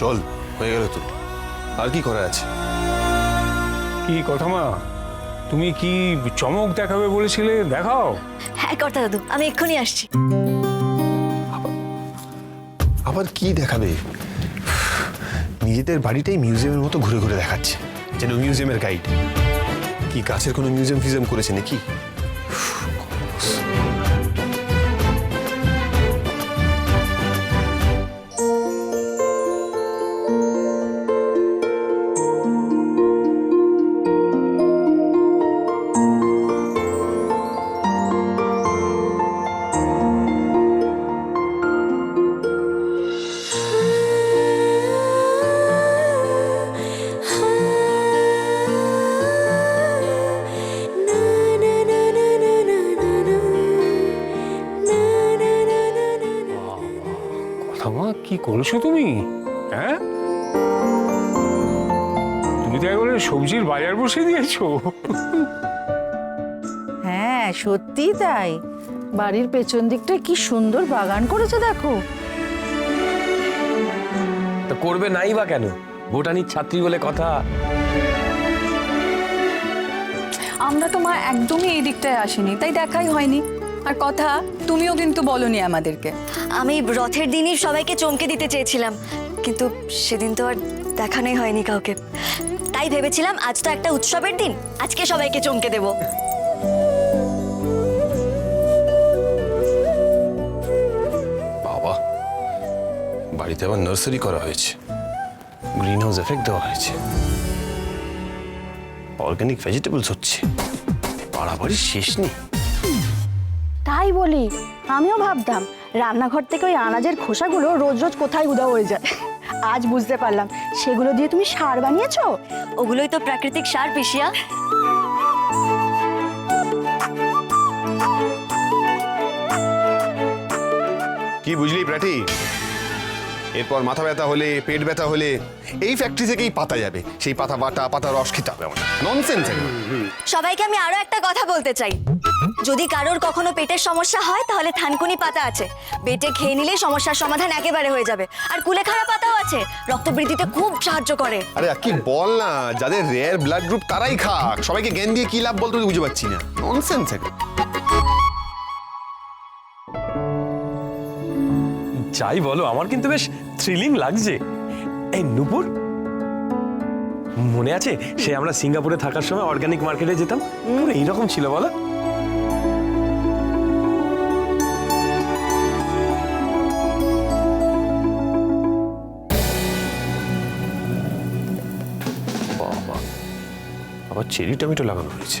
চল হয়ে গেল তো। আর কি করা আছে? কি কথা মা? তুমি কি চমক দেখাবে বলেছিলে? দেখাও। হ্যাঁ কর্তা দাদু আমি এক্ষুনি আসছি। আবার কি দেখাবে? নিজেদের বাড়িটাই মিউজিয়ামের মতো ঘুরে ঘুরে দেখাচ্ছে। যেন মিউজিয়ামের গাইড কি কাছের কোনো মিউজিয়াম ফিউজিয়াম করেছে নাকি? কি করেছ তুমি? হ্যাঁ? তুমি তো একবারে সবজির বাজার বসে দিয়েছ। হ্যাঁ সত্যি তাই। বাড়ির পেছন দিকটা কি সুন্দর বাগান করেছে দেখো। তো করবে নাই বা কেন? বোটানির ছাত্রী বলে কথা। আমরা তো মা একদমই এই দিকটায় আসিনি তাই দেখাই হয়নি। আর কথা তুমিও কিন্তু বলনি আমাদেরকে। আমি রথের দিনই সবাইকে চমকে দিতে চেয়েছিলাম কিন্তু সেদিন তো আর দেখানোই হয়নি কাউকে। তাই ভেবেছিলাম আজ তো একটা উৎসবের দিন আজকে সবাইকে চমকে দেব। বাবা বাড়িতে আবার নার্সারি করা হয়েছে। গ্রিন হাউস এফেক্ট দেওয়া হয়েছে। অর্গানিক ভেজিটেবলস হচ্ছে। বাড়াবাড়ি শেষ নেই। তাই বলি আমিও ভাবতাম রান্নাঘর থেকে ওই আনাজের খোসাগুলো রোজ রোজ কোথায় উদাও হয়ে যায়। আজ বুঝতে পারলাম সেগুলো দিয়ে তুমি সার বানিয়েছো? ওগুলোই তো প্রাকৃতিক সার পিসিয়া। কি বুঝলি প্রাটি? এরপর মাথা ব্যথা হলে পেট ব্যথা হলে এই ফ্যাক্টরি থেকেই পাতা যাবে। সেই পাতা বাটা পাতা রস খেতে হবে আমার ননসেন্স সবাইকে আমি আরও একটা কথা বলতে চাই। যদি কারোর কখনো পেটের সমস্যা হয় তাহলে থানকুনি পাতা আছে। পেটে খেয়ে নিলে সমস্যার সমাধান একেবারে হয়ে যাবে। আর কুলেখাড়া পাতাও আছে। রক্ত বৃদ্ধিতে খুব সাহায্য করে। আরে কি বল না যাদের রেয়ার ব্লাড গ্রুপ তারাই খাক। সবাইকে জ্ঞান দিয়ে কি লাভ বলতো বুঝতে পারছি না। ননসেন্স যাই বলো, আমার কিন্তু বেশ থ্রিলিং লাগছে। এই নুপুর, মনে আছে? সে আমরা সিঙ্গাপুরে থাকার সময় অর্গানিক মার্কেটে যেতাম? এইরকম ছিল, বলো। আবার চেরি টমেটো লাগানো হয়েছে।